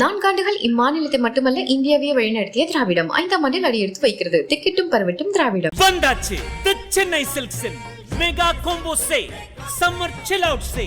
நான்காண்டுகள் இம்மாநிலத்தை மட்டுமல்ல இந்தியாவையே வழிநடத்திய திராவிடம். ஐந்தாம் ஆண்டில் அடியெடுத்து வைக்கிறது. திக்கிட்டும் பரவட்டும் திராவிடம். வந்தாச்சு. Chennai சில்க்ஸின். Mega combo sale summer chill out sale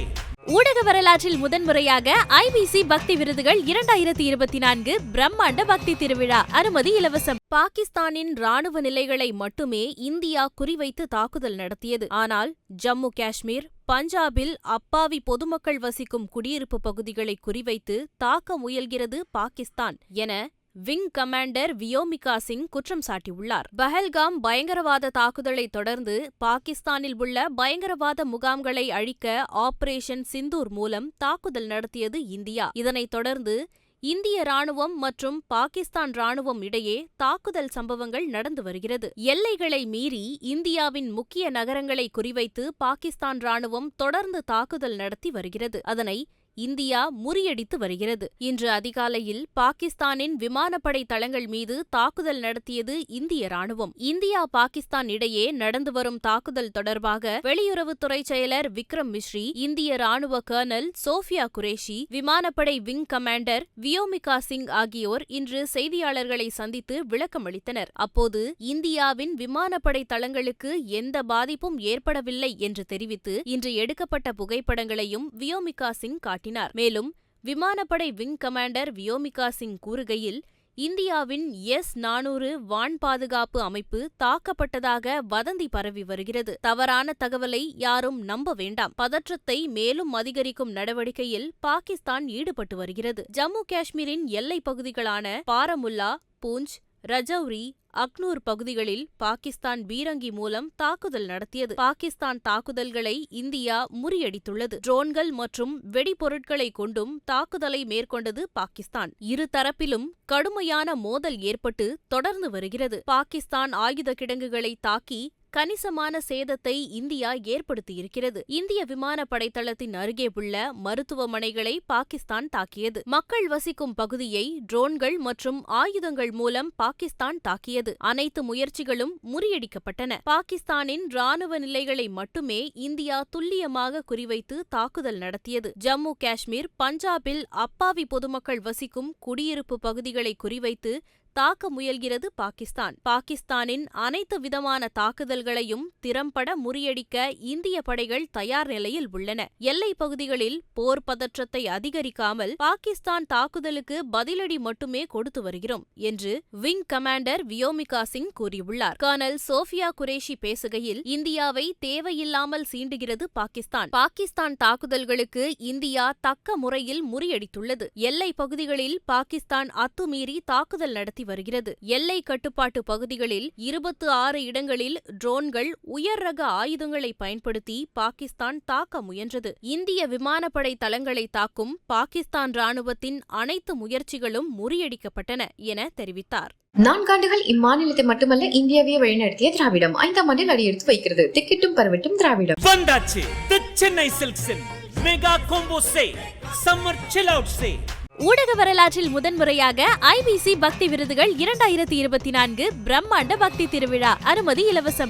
ஊடக வரலாற்றில் முதன்முறையாக ஐபிசி பக்தி விருதுகள் இரண்டாயிரத்தி இருபத்தி நான்கு பிரம்மாண்ட பக்தி திருவிழா. அனுமதி இலவசம். பாகிஸ்தானின் ராணுவ நிலைகளை மட்டுமே இந்தியா குறிவைத்து தாக்குதல் நடத்தியது. ஆனால் ஜம்மு காஷ்மீர் பஞ்சாபில் அப்பாவி பொதுமக்கள் வசிக்கும் குடியிருப்பு பகுதிகளை குறிவைத்து தாக்க முயல்கிறது பாகிஸ்தான் என விங் கமாண்டர் வியோமிகா சிங் குற்றம் சாட்டியுள்ளார். பஹல்காம் பயங்கரவாத தாக்குதலை தொடர்ந்து பாகிஸ்தானில் உள்ள பயங்கரவாத முகாம்களை அழிக்க ஆபரேஷன் சிந்தூர் மூலம் தாக்குதல் நடத்தியது இந்தியா. இதனைத் தொடர்ந்து இந்திய ராணுவம் மற்றும் பாகிஸ்தான் ராணுவம் இடையே தாக்குதல் சம்பவங்கள் நடந்து வருகிறது. எல்லைகளை மீறி இந்தியாவின் முக்கிய நகரங்களை குறிவைத்து பாகிஸ்தான் ராணுவம் தொடர்ந்து தாக்குதல் நடத்தி வருகிறது. அதனை இந்தியா முறியடித்து வருகிறது. இன்று அதிகாலையில் பாகிஸ்தானின் விமானப்படை தளங்கள் மீது தாக்குதல் நடத்தியது இந்திய ராணுவம். இந்தியா பாகிஸ்தான் இடையே நடந்து வரும் தாக்குதல் தொடர்பாக வெளியுறவுத்துறை செயலர் விக்ரம் மிஸ்ரி இந்திய ராணுவ கர்னல் சோஃபியா குரேஷி விமானப்படை விங் கமாண்டர் வியோமிகா சிங் ஆகியோர் இன்று செய்தியாளர்களை சந்தித்து விளக்கமளித்தனர் அப்போது இந்தியாவின் விமானப்படை தளங்களுக்கு எந்த பாதிப்பும் ஏற்படவில்லை என்று தெரிவித்து இன்று எடுக்கப்பட்ட புகைப்படங்களையும் வியோமிகா சிங் காட்டினார். மேலும் விமானப்படை விங் கமாண்டர் வியோமிகா சிங் கூறுகையில் இந்தியாவின் எஸ் நானூறு வான் பாதுகாப்பு அமைப்பு தாக்கப்பட்டதாக வதந்தி பரவி வருகிறது. தவறான தகவலை யாரும் நம்ப வேண்டாம். பதற்றத்தை மேலும் அதிகரிக்கும் நடவடிக்கையில் பாகிஸ்தான் ஈடுபட்டு வருகிறது. ஜம்மு காஷ்மீரின் எல்லைப் பகுதிகளான பாரமுல்லா பூஞ்ச் ரஜௌரி அக்னூர் பகுதிகளில் பாகிஸ்தான் பீரங்கி மூலம் தாக்குதல் நடத்தியது. பாகிஸ்தான் தாக்குதல்களை இந்தியா முறியடித்துள்ளது. ட்ரோன்கள் மற்றும் வெடிபொருட்களை கொண்டும் தாக்குதலை மேற்கொண்டது பாகிஸ்தான். இரு தரப்பிலும் கடுமையான மோதல் ஏற்பட்டு தொடர்ந்து வருகிறது. பாகிஸ்தான் ஆயுத கிடங்குகளை தாக்கி கணிசமான சேதத்தை இந்தியா ஏற்படுத்தியிருக்கிறது. இந்திய விமானப்படை தளத்தின் அருகே உள்ள மருத்துவமனைகளை பாகிஸ்தான் தாக்கியது. மக்கள் வசிக்கும் பகுதியை ட்ரோன்கள் மற்றும் ஆயுதங்கள் மூலம் பாகிஸ்தான் தாக்கியது. அனைத்து முயற்சிகளும் முறியடிக்கப்பட்டன. பாகிஸ்தானின் ராணுவ நிலைகளை மட்டுமே இந்தியா துல்லியமாக குறிவைத்து தாக்குதல் நடத்தியது. ஜம்மு காஷ்மீர் பஞ்சாபில் அப்பாவி பொதுமக்கள் வசிக்கும் குடியிருப்பு பகுதிகளை குறிவைத்து தாக்க முயல்கிறது பாகிஸ்தான். பாகிஸ்தானின் அனைத்து விதமான தாக்குதல்களையும் திறம்பட முறியடிக்க இந்திய படைகள் தயார் நிலையில் உள்ளன. எல்லைப் பகுதிகளில் போர் பதற்றத்தை அதிகரிக்காமல் பாகிஸ்தான் தாக்குதலுக்கு பதிலடி மட்டுமே கொடுத்து வருகிறோம் என்று விங் கமாண்டர் வியோமிகா சிங் கூறியுள்ளார். கர்னல் சோஃபியா குரேஷி பேசுகையில் இந்தியாவை தேவையில்லாமல் சீண்டுகிறது பாகிஸ்தான். பாகிஸ்தான் தாக்குதல்களுக்கு இந்தியா தக்க முறையில் முறியடித்துள்ளது. எல்லைப் பகுதிகளில் பாகிஸ்தான் அத்துமீறி தாக்குதல் நடத்தி வருகிறது. எல்லை கட்டுப்பாட்டு பகுதிகளில் இருபத்து ஆறு இடங்களில் ட்ரோன்கள் உயர் ரக ஆயுதங்களை பயன்படுத்தி பாகிஸ்தான் தாக்க முயன்றது. இந்திய விமானப்படை தளங்களை தாக்கும் பாகிஸ்தான் ராணுவத்தின் அனைத்து முயற்சிகளும் முறியடிக்கப்பட்டன என தெரிவித்தார். நான்காண்டுகள் இம்மாநிலத்தை மட்டுமல்ல இந்தியாவையே வழிநடத்திய திராவிடம். ஐந்தாம் ஆண்டில் அடியெடுத்து வைக்கிறது. திக்கிட்டும் பரவட்டும் திராவிடம். வந்தாச்சு. The Chennai சில்க்ஸின். Mega combo sale summer chill out sale ஊடக வரலாற்றில் முதன்முறையாக ஐபிசி பக்தி விருதுகள் இரண்டாயிரத்தி இருபத்தி நான்கு பிரம்மாண்ட பக்தி திருவிழா. அனுமதி இலவசம்.